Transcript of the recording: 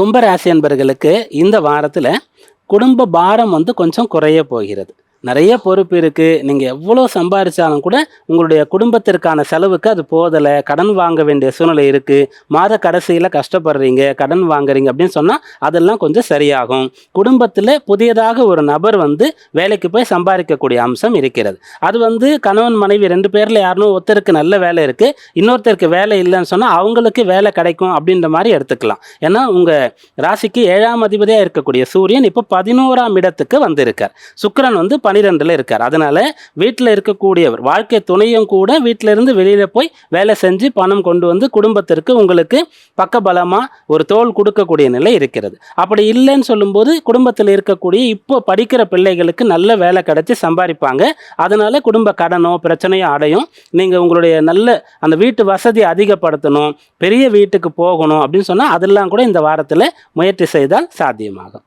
கும்பராசி அன்பர்களுக்கு இந்த வாரத்தில் குடும்ப பாரம் வந்து கொஞ்சம் குறைய போகிறது. நிறைய பொறுப்பு இருக்குது நீங்கள் எவ்வளோ சம்பாதிச்சாலும் கூட உங்களுடைய குடும்பத்திற்கான செலவுக்கு அது போதலை. கடன் வாங்க வேண்டிய சூழ்நிலை இருக்குது மாத கடைசியில் கஷ்டப்படுறீங்க. கடன் வாங்குறீங்க அப்படின்னு சொன்னால் அதெல்லாம் கொஞ்சம் சரியாகும். குடும்பத்தில் புதியதாக ஒரு நபர் வந்து வேலைக்கு போய் சம்பாதிக்கக்கூடிய அம்சம் இருக்கிறது. அது வந்து கணவன் மனைவி ரெண்டு பேரில் யாருனும் ஒருத்தருக்கு நல்ல வேலை இருக்குது இன்னொருத்தருக்கு வேலை இல்லைன்னு சொன்னால் அவங்களுக்கு வேலை கிடைக்கும் அப்படின்ற மாதிரி எடுத்துக்கலாம். ஏன்னா உங்கள் ராசிக்கு ஏழாம் அதிபதியாக இருக்கக்கூடிய சூரியன் இப்போ பதினோராம் இடத்துக்கு வந்திருக்கார். சுக்கரன் வந்து பனிரெண்டில் இருக்கார். அதனால் வீட்டில் இருக்கக்கூடியவர் வாழ்க்கை துணையும் கூட வீட்டில இருந்து வெளியில் போய் வேலை செஞ்சு பணம் கொண்டு வந்து குடும்பத்திற்கு உங்களுக்கு பக்கபலமாக ஒரு தோல் கொடுக்கக்கூடிய நிலை இருக்கிறது. அப்படி இல்லைன்னு சொல்லும்போது குடும்பத்தில் இருக்கக்கூடிய இப்போ படிக்கிற பிள்ளைகளுக்கு நல்ல வேலை கிடச்சி சம்பாதிப்பாங்க. அதனால் குடும்ப கடனோ பிரச்சனையோ அடையும். நீங்கள் உங்களுடைய நல்ல அந்த வீட்டு வசதி அதிகப்படுத்தணும் பெரிய வீட்டுக்கு போகணும் அப்படின்னு சொன்னால் அதெல்லாம் கூட இந்த வாரத்தில் முயற்சி செய்தால் சாத்தியமாகும்.